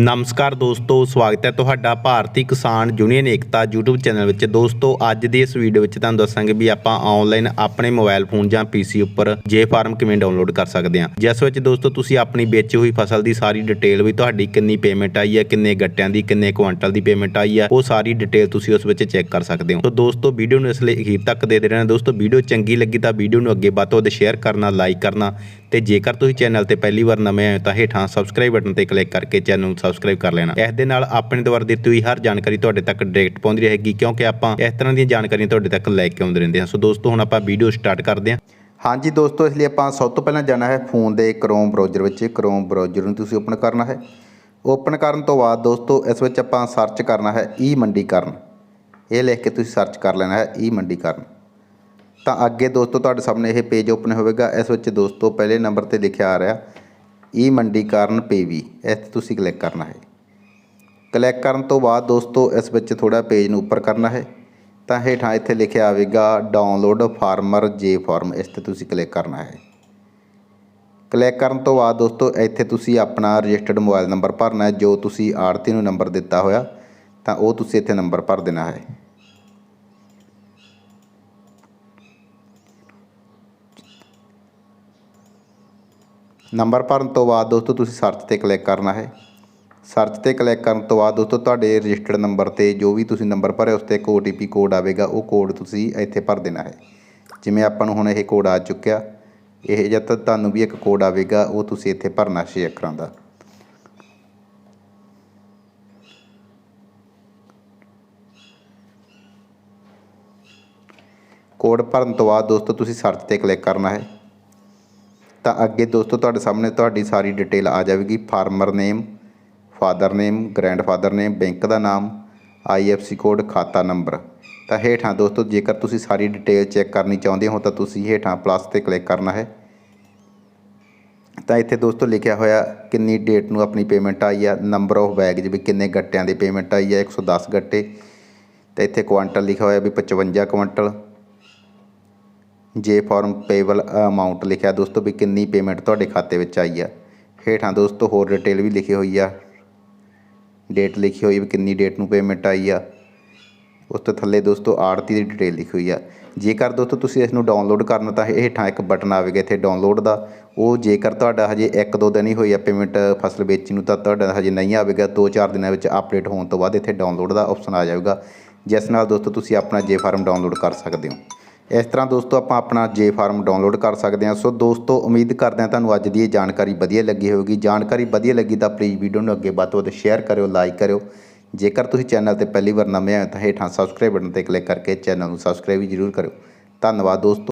ਨਮਸਕਾਰ ਦੋਸਤੋ, ਸਵਾਗਤ ਹੈ ਤੁਹਾਡਾ ਭਾਰਤੀ ਕਿਸਾਨ ਯੂਨੀਅਨ ਏਕਤਾ YouTube ਚੈਨਲ ਵਿੱਚ। ਦੋਸਤੋ, ਅੱਜ ਦੀ ਇਸ ਵੀਡੀਓ ਵਿੱਚ ਤੁਹਾਨੂੰ ਦੱਸਾਂਗੇ ਵੀ ਆਪਾਂ ਆਨਲਾਈਨ ਆਪਣੇ ਮੋਬਾਈਲ ਫੋਨ ਜਾਂ PC ਉੱਪਰ ਜੇ ਫਾਰਮ ਕਿਵੇਂ ਡਾਊਨਲੋਡ ਕਰ ਸਕਦੇ ਹਾਂ। ਜਿਸ ਵਿੱਚ ਦੋਸਤੋ, ਤੁਸੀਂ ਆਪਣੀ ਵੇਚੀ ਹੋਈ ਫਸਲ ਦੀ ਸਾਰੀ ਡਿਟੇਲ ਵੀ ਤੁਹਾਡੀ ਕਿੰਨੀ ਪੇਮੈਂਟ ਆਈ ਹੈ, ਕਿੰਨੇ ਗੱਟਿਆਂ ਦੀ, ਕਿੰਨੇ ਕੁਆਂਟਲ ਦੀ ਪੇਮੈਂਟ ਆਈ ਹੈ, ਉਹ ਸਾਰੀ ਡਿਟੇਲ ਤੁਸੀਂ ਉਸ ਵਿੱਚ ਚੈੱਕ ਕਰ ਸਕਦੇ ਹੋ। ਤਾਂ ਦੋਸਤੋ ਵੀਡੀਓ ਨੂੰ ਇਸ ਲਈ ਅਖੀਰ ਤੱਕ ਦੇ ਦੇ ਰਹਿਣਾ। ਦੋਸਤੋ ਵੀਡੀਓ ਚੰਗੀ ਲੱਗੀ ਤਾਂ ਵੀਡੀਓ ਨੂੰ ਅੱਗੇ ਵੱਧ ਤੋਂ ਵੱਧ ਸ਼ੇਅਰ ਕਰਨਾ ਲਾਈਕ ਕਰਨਾ ਤੇ ਜੇਕਰ ਤੁਸੀਂ ਚੈਨਲ ਤੇ ਪਹਿਲੀ ਵਾਰ ਨਵੇਂ ਆਏ ਹੋ ਤਾਂ ਹੇਠਾਂ ਸਬਸਕ੍ਰਾਈਬ ਬਟਨ ਤੇ ਕਲਿੱਕ ਕਰਕੇ ਚੈਨਲ ਨੂੰ ਸਬਸਕ੍ਰਾਈਬ ਕਰ ਲੈਣਾ। ਇਸ ਦੇ ਨਾਲ ਆਪਣੇ ਦੁਆਰਾ ਦਿੱਤੀ ਹੋਈ ਹਰ ਜਾਣਕਾਰੀ ਤੁਹਾਡੇ ਤੱਕ ਡਾਇਰੈਕਟ ਪਹੁੰਚਦੀ ਰਹੇਗੀ, ਕਿਉਂਕਿ ਆਪਾਂ ਇਸ ਤਰ੍ਹਾਂ ਦੀਆਂ ਜਾਣਕਾਰੀਆਂ ਤੁਹਾਡੇ ਤੱਕ ਲੈ ਕੇ ਆਉਂਦੇ ਰਹਿੰਦੇ ਹਾਂ। ਸੋ ਦੋਸਤੋ, ਹੁਣ ਆਪਾਂ ਵੀਡੀਓ ਸਟਾਰਟ ਕਰਦੇ ਹਾਂ। ਹਾਂਜੀ ਦੋਸਤੋ, ਇਸ ਲਈ ਆਪਾਂ ਸਭ ਤੋਂ ਪਹਿਲਾਂ ਜਾਣਾ ਹੈ ਫੋਨ ਦੇ ਕ੍ਰੋਮ ਬ੍ਰਾਊਜ਼ਰ ਵਿੱਚ। ਕ੍ਰੋਮ ਬ੍ਰਾਊਜ਼ਰ ਨੂੰ ਤੁਸੀਂ ਓਪਨ ਕਰਨਾ ਹੈ। ਓਪਨ ਕਰਨ ਤੋਂ ਬਾਅਦ ਦੋਸਤੋ, ਇਸ ਵਿੱਚ ਆਪਾਂ ਸਰਚ ਕਰਨਾ ਹੈ ਈ ਮੰਡੀਕਰਨ। ਇਹ ਲਿਖ ਕੇ ਤੁਸੀਂ ਸਰਚ ਕਰ ਲੈਣਾ ਹੈ ਈ ਮੰਡੀਕਰਨ। ਤਾਂ ਅੱਗੇ ਦੋਸਤੋ ਤੁਹਾਡੇ ਸਾਹਮਣੇ ਇਹ ਪੇਜ ਓਪਨ ਹੋਵੇਗਾ। ਇਸ ਵਿੱਚ ਦੋਸਤੋ ਪਹਿਲੇ ਨੰਬਰ ਤੇ ਲਿਖਿਆ ਆ ਰਿਹਾ e ਈ ਮੰਡੀਕਰਨ ਪੇਵੀ। ਇਸ ਤੇ ਤੁਸੀਂ ਕਲਿੱਕ ਕਰਨਾ ਹੈ। ਕਲਿੱਕ ਕਰਨ ਤੋਂ ਬਾਅਦ ਦੋਸਤੋ ਇਸ ਵਿੱਚ ਥੋੜਾ ਪੇਜ ਨੂੰ ਉੱਪਰ ਕਰਨਾ ਹੈ। ਤਾਂ ਹੇਠਾਂ ਇੱਥੇ ਲਿਖਿਆ ਆਵੇਗਾ ਡਾਊਨਲੋਡ ਫਾਰਮਰ ਜੇ ਫਾਰਮ ਇਸ ਤੇ ਤੁਸੀਂ ਕਲਿੱਕ ਕਰਨਾ ਹੈ। ਕਲਿੱਕ ਕਰਨ ਤੋਂ ਬਾਅਦ ਦੋਸਤੋ ਇੱਥੇ ਤੁਸੀਂ ਆਪਣਾ ਰਜਿਸਟਰਡ ਮੋਬਾਈਲ ਨੰਬਰ ਭਰਨਾ ਹੈ, ਜੋ ਤੁਸੀਂ ਆੜਤੀ ਨੂੰ ਨੰਬਰ ਦਿੱਤਾ ਹੋਇਆ, ਤਾਂ ਉਹ ਤੁਸੀਂ ਇੱਥੇ ਨੰਬਰ ਭਰ ਦੇਣਾ ਹੈ। ਨੰਬਰ ਭਰਨ ਤੋਂ ਬਾਅਦ ਦੋਸਤੋ ਤੁਸੀਂ ਸਰਚ ਤੇ ਕਲਿੱਕ ਕਰਨਾ ਹੈ। ਸਰਚ ਤੇ ਕਲਿੱਕ ਕਰਨ ਤੋਂ ਬਾਅਦ ਦੋਸਤੋ ਤੁਹਾਡੇ ਰਜਿਸਟਰਡ ਨੰਬਰ ਤੇ ਜੋ ਵੀ ਤੁਸੀਂ ਨੰਬਰ ਭਰਿਆ ਉਸ ਤੇ ਇੱਕ OTP ਕੋਡ ਆਵੇਗਾ, ਉਹ ਕੋਡ ਤੁਸੀਂ ਇੱਥੇ ਭਰ ਦੇਣਾ ਹੈ। ਜਿਵੇਂ ਆਪਾਂ ਨੂੰ ਹੁਣ ਇਹ ਕੋਡ ਆ ਚੁੱਕਿਆ, ਇਹ ਜਦ ਤੱਕ ਤੁਹਾਨੂੰ ਵੀ ਇੱਕ ਕੋਡ ਆਵੇਗਾ, ਉਹ ਤੁਸੀਂ ਇੱਥੇ ਭਰਨਾ ਛੇ ਅੱਖਰਾਂ ਦਾ। ਕੋਡ ਭਰਨ ਤੋਂ ਬਾਅਦ ਦੋਸਤੋ ਤੁਸੀਂ ਸਰਚ ਤੇ ਕਲਿੱਕ ਕਰਨਾ ਹੈ। ਤਾਂ ਅੱਗੇ ਦੋਸਤੋ ਤੁਹਾਡੇ ਸਾਹਮਣੇ ਤੁਹਾਡੀ ਸਾਰੀ ਡਿਟੇਲ ਆ ਜਾਵੇਗੀ। Farmer name, father name, grandfather name, bank ਦਾ ਨਾਮ ਆਈਐਫਸੀ ਕੋਡ, ਖਾਤਾ ਨੰਬਰ। ਤਾਂ ਹੇਠਾਂ ਦੋਸਤੋ ਜੇਕਰ ਤੁਸੀਂ ਸਾਰੀ ਡਿਟੇਲ ਚੈੱਕ ਕਰਨੀ ਚਾਹੁੰਦੇ ਹੋ ਤਾਂ ਤੁਸੀਂ ਹੇਠਾਂ ਪਲੱਸ ਤੇ ਕਲਿੱਕ ਕਰਨਾ ਹੈ। ਤਾਂ ਇੱਥੇ ਦੋਸਤੋ ਲਿਖਿਆ ਹੋਇਆ ਕਿੰਨੀ ਡੇਟ ਨੂੰ ਆਪਣੀ ਪੇਮੈਂਟ ਆਈ ਆ, ਨੰਬਰ ਆਫ ਬੈਗ ਵੀ ਕਿੰਨੇ ਗੱਟਿਆਂ ਦੀ ਪੇਮੈਂਟ ਆਈ ਆ 110 ਗੱਟੇ। ਤੇ ਇੱਥੇ ਕੁਆਂਟਲ ਲਿਖਿਆ ਹੋਇਆ ਵੀ 55 ਕੁਆਂਟਲ। ਜੇ ਫਾਰਮ ਪੇਬਲ ਅਮਾਉਂਟ ਲਿਖਿਆ ਦੋਸਤੋ ਵੀ ਕਿੰਨੀ ਪੇਮੈਂਟ ਤੁਹਾਡੇ ਖਾਤੇ ਵਿੱਚ ਆਈ ਆ ਹੇਠਾਂ ਦੋਸਤੋ ਹੋਰ ਡਿਟੇਲ ਵੀ ਲਿਖੀ ਹੋਈ ਆ। ਡੇਟ ਲਿਖੀ ਹੋਈ ਵੀ ਕਿੰਨੀ ਡੇਟ ਨੂੰ ਪੇਮੈਂਟ ਆਈ ਆ। ਉਸ ਤੋਂ ਥੱਲੇ ਦੋਸਤੋ ਆੜਤੀ ਦੀ ਡਿਟੇਲ ਲਿਖੀ ਹੋਈ ਆ। ਜੇਕਰ ਦੋਸਤੋ ਤੁਸੀਂ ਇਸ ਨੂੰ ਡਾਊਨਲੋਡ ਕਰਨਾ ਤਾਂ ਹੇਠਾਂ ਇੱਕ ਬਟਨ ਆਵੇਗਾ ਇੱਥੇ ਡਾਊਨਲੋਡ ਦਾ। ਉਹ ਜੇਕਰ ਤੁਹਾਡਾ ਹਜੇ 1-2 ਦਿਨ ਹੀ ਹੋਈ ਆ ਪੇਮੈਂਟ ਫਸਲ ਵੇਚੀ ਨੂੰ ਤਾਂ ਤੁਹਾਡਾ ਹਜੇ ਨਹੀਂ ਆਵੇਗਾ। 2-4 ਦਿਨਾਂ ਵਿੱਚ ਅਪਡੇਟ ਹੋਣ ਤੋਂ ਬਾਅਦ ਇੱਥੇ ਡਾਊਨਲੋਡ ਦਾ ਆਪਸ਼ਨ ਆ ਜਾਵੇਗਾ। ਜਿਸ ਨਾਲ ਦੋਸਤੋ ਤੁਸੀਂ ਆਪਣਾ ਜੇ ਫਾਰਮ ਡਾਊਨਲੋਡ ਕਰ ਸਕਦੇ ਹੋ। ਇਸ ਤਰ੍ਹਾਂ ਦੋਸਤੋ ਆਪਾਂ ਆਪਣਾ ਜੇ ਫਾਰਮ ਡਾਊਨਲੋਡ ਕਰ ਸਕਦੇ ਹਾਂ। ਸੋ ਦੋਸਤੋ, ਉਮੀਦ ਕਰਦੇ ਹਾਂ ਤੁਹਾਨੂੰ ਅੱਜ ਦੀ ਇਹ ਜਾਣਕਾਰੀ ਵਧੀਆ ਲੱਗੀ ਹੋਵੇਗੀ। ਜਾਣਕਾਰੀ ਵਧੀਆ ਲੱਗੀ ਤਾਂ ਪਲੀਜ਼ ਵੀਡੀਓ ਨੂੰ ਅੱਗੇ ਵੱਧ ਤੋਂ ਵੱਧ ਸ਼ੇਅਰ ਕਰਿਓ ਲਾਈਕ ਕਰਿਓ। ਜੇਕਰ ਤੁਸੀਂ ਚੈਨਲ ਤੇ ਪਹਿਲੀ ਵਾਰ ਨਵੇਂ ਆਏ ਤਾਂ ਹੇਠਾਂ ਸਬਸਕ੍ਰਾਈਬ ਬਟਨ ਤੇ ਕਲਿੱਕ ਕਰਕੇ ਚੈਨਲ ਨੂੰ ਸਬਸਕ੍ਰਾਈਬ ਵੀ ਜ਼ਰੂਰ ਕਰਿਓ। ਧੰਨਵਾਦ ਦੋਸਤੋ।